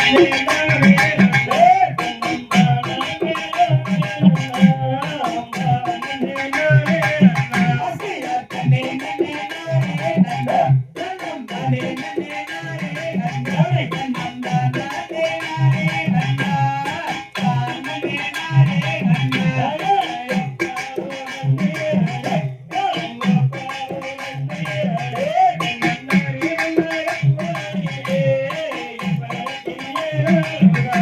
Thank you. Ei,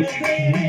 Hey!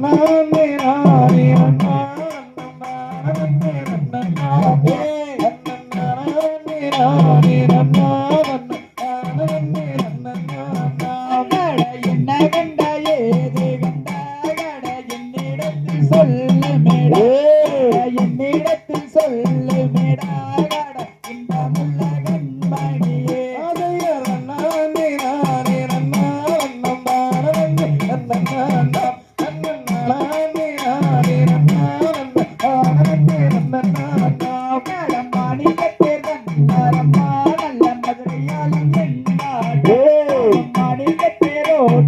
Mama.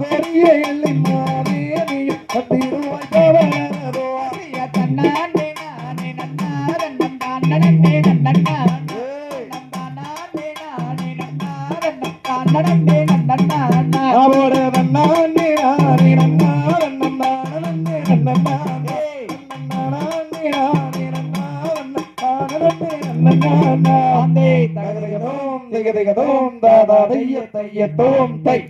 பெரிய எல்லை மாறியனையும் பத்திருவாய் போவலோ ஐயா தன்னாண்டே நானே நன்னாரன் நன்னாண்டே நன்னா நன்னாண்டே நானே நன்னாரன் நன்னாண்டே நன்னா அவரோட நன்னாண்டே நானே நன்னாரன் நன்னாண்டே நன்னா தை தகதகதோம் தகதகதோம் தை.